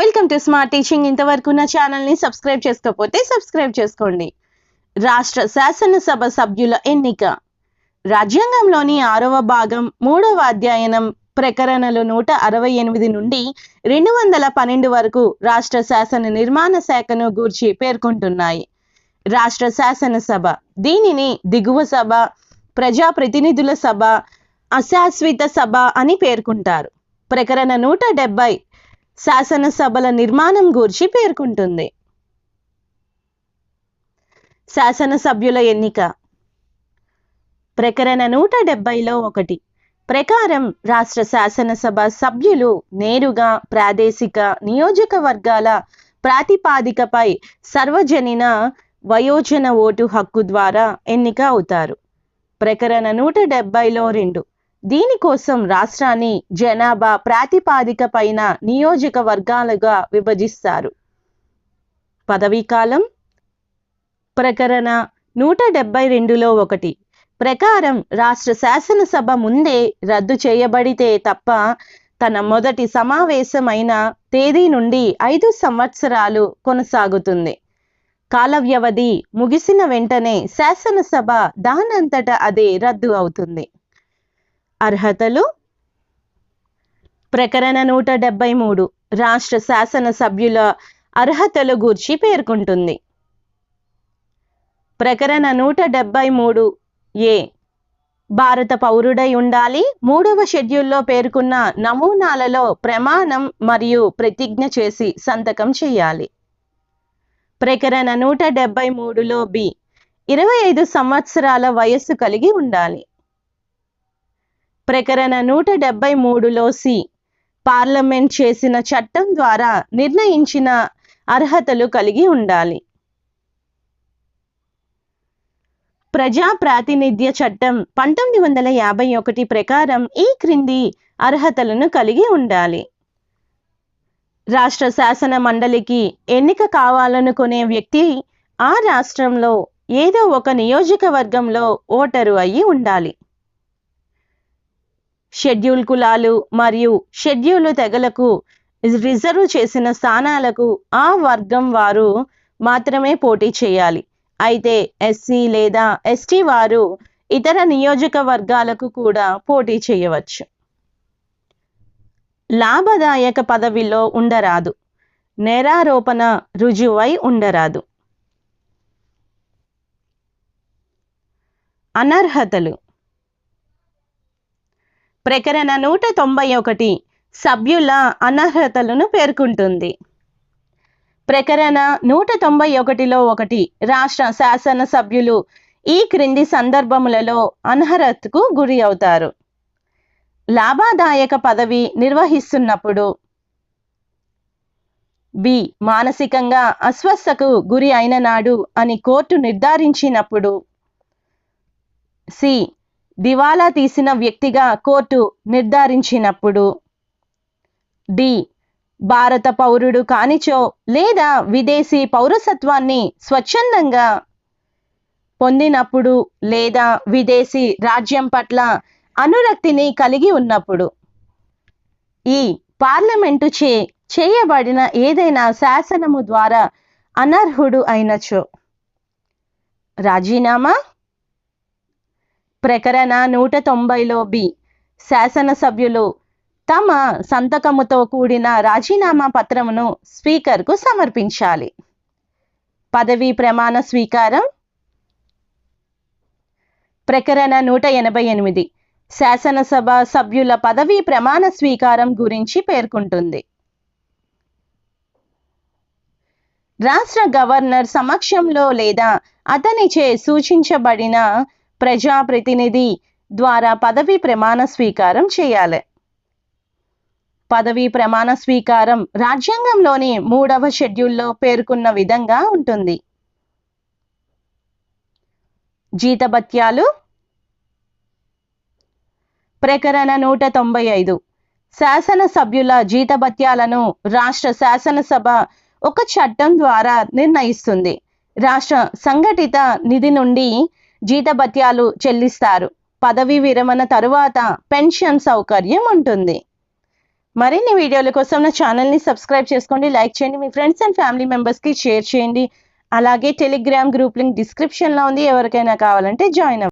Welcome to smart teaching. ఇంతవరకు నా ఛానల్ని సబ్స్క్రైబ్ చేసుకోకపోతే సబ్స్క్రైబ్ చేసుకోండి. రాష్ట్ర శాసనసభ సభ్యుల ఎన్నిక. రాజ్యాంగంలోని ఆరవ భాగం మూడవ అధ్యయనం ప్రకరణలు నూట అరవై ఎనిమిది నుండి రెండు వందల పన్నెండు వరకు రాష్ట్ర శాసన నిర్మాణ శాఖను గూర్చి పేర్కొంటున్నాయి. రాష్ట్ర శాసనసభ దీనిని దిగువ సభ ప్రజాప్రతినిధుల సభ అశాశ్వత సభ అని పేర్కొంటారు. ప్రకరణ నూట డెబ్బై శాసనసభల నిర్మాణం గూర్చి పేర్కొంటుంది. శాసనసభ్యుల ఎన్నిక. ప్రకరణ నూట డెబ్బైలో ఒకటి. ప్రకారం రాష్ట్ర శాసనసభ సభ్యులు నేరుగా ప్రాదేశిక నియోజకవర్గాల ప్రాతిపాదికపై సర్వజనిన వయోజన ఓటు హక్కు ద్వారా ఎన్నిక అవుతారు. ప్రకరణ నూట డెబ్బైలో రెండు. దీనికోసం రాష్ట్రాన్ని జనాభా ప్రాతిపాదిక పైన నియోజకవర్గాలుగా విభజిస్తారు. పదవీకాలం ప్రకరణ నూట డెబ్బై రెండులో ఒకటి. ప్రకారం రాష్ట్ర శాసనసభ ముందే రద్దు చేయబడితే తప్ప తన మొదటి సమావేశమైన తేదీ నుండి ఐదు సంవత్సరాలు కొనసాగుతుంది. కాల వ్యవధి ముగిసిన వెంటనే శాసనసభ దానంతట అదే రద్దు అవుతుంది. అర్హతలు? ప్రకరణ నూట డెబ్బై మూడు రాష్ట్ర శాసన సభ్యుల అర్హతలు గూర్చి పేర్కొంటుంది. ప్రకరణ నూట డెబ్బై మూడు ఏ భారత పౌరుడై ఉండాలి మూడవ షెడ్యూల్లో పేర్కొన్న నమూనాలలో ప్రమాణం మరియు ప్రతిజ్ఞ చేసి సంతకం చేయాలి. ప్రకరణ నూట డెబ్బై మూడులో బి ఇరవై ఐదు సంవత్సరాల వయస్సు కలిగి ఉండాలి. ప్రకరణ నూట డెబ్బై మూడులో సి. పార్లమెంట్ చేసిన చట్టం ద్వారా నిర్ణయించిన అర్హతలు కలిగి ఉండాలి. ప్రజా ప్రాతినిధ్య చట్టం పంతొమ్మిది వందల యాభై ఒకటి ప్రకారం ఈ క్రింది అర్హతలను కలిగి ఉండాలి. రాష్ట్ర శాసన మండలికి ఎన్నిక కావాలనుకునే వ్యక్తి ఆ రాష్ట్రంలో ఏదో ఒక నియోజకవర్గంలో ఓటరు అయి ఉండాలి. షెడ్యూల్ కులాలు మరియు షెడ్యూల్ తెగలకు రిజర్వ్ చేసిన స్థానాలకు ఆ వర్గం వారు మాత్రమే పోటీ చేయాలి. అయితే ఎస్సీ లేదా ఎస్టీ వారు ఇతర నియోజకవర్గాలకు కూడా పోటీ చేయవచ్చు. లాభదాయక పదవిలో ఉండరాదు. నేరారోపణ రుజువై ఉండరాదు. అనర్హతలు ప్రకరణ నూట తొంభై ఒకటి సభ్యుల అనర్హతలను పేర్కొంటుంది. ప్రకరణ నూట తొంభై ఒకటిలో ఒకటి రాష్ట్ర శాసన సభ్యులు ఈ క్రింది సందర్భములలో అనర్హతకు గురి అవుతారు. లాభదాయక పదవి నిర్వహిస్తున్నప్పుడు బి. మానసికంగా అస్వస్థకు గురి అయిన నాడు అని కోర్టు నిర్ధారించినప్పుడు సి. దివాలా తీసిన వ్యక్తిగా కోర్టు నిర్ధారించినప్పుడు డి. భారత పౌరుడు కానిచో లేదా విదేశీ పౌరసత్వాన్ని స్వచ్ఛందంగా పొందినప్పుడు లేదా విదేశీ రాజ్యం పట్ల అనురక్తిని కలిగి ఉన్నప్పుడు ఈ పార్లమెంటు చే చేయబడిన ఏదైనా శాసనము ద్వారా అనర్హుడు అయినచో. రాజీనామా? ప్రకరణ నూట తొంభైలో బి. శాసనసభ్యులు తమ సంతకముతో కూడిన రాజీనామా పత్రమును స్పీకర్కు సమర్పించాలి. పదవీ ప్రమాణ స్వీకారం. ప్రకరణ నూట ఎనభై ఎనిమిది. శాసనసభ సభ్యుల పదవీ ప్రమాణ స్వీకారం గురించి పేర్కొంటుంది. రాష్ట్ర గవర్నర్ సమక్షంలో లేదా అతనిచే సూచించబడిన ప్రజాప్రతినిధి ద్వారా పదవీ ప్రమాణ స్వీకారం చేయాలి. పదవీ ప్రమాణ స్వీకారం రాజ్యాంగంలోని మూడవ షెడ్యూల్లో పేర్కొన్న విధంగా ఉంటుంది. జీతభత్యాలు ప్రకరణ నూట తొంభై ఐదు. శాసనసభ్యుల జీతభత్యాలను రాష్ట్ర శాసనసభ ఒక చట్టం ద్వారా నిర్ణయిస్తుంది. రాష్ట్ర సంఘటిత నిధి నుండి జీతభత్యాలు చెల్లిస్తారు. పదవీ విరమణ తరువాత పెన్షన్ సౌకర్యం ఉంటుంది. మరిన్ని వీడియోల కోసం నా ఛానల్ని సబ్స్క్రైబ్ చేసుకోండి లైక్ చేయండి మీ ఫ్రెండ్స్ అండ్ ఫ్యామిలీ మెంబర్స్కి షేర్ చేయండి. అలాగే టెలిగ్రామ్ గ్రూప్ లింక్ డిస్క్రిప్షన్లో ఉంది ఎవరికైనా కావాలంటే జాయిన్ అవ్వండి.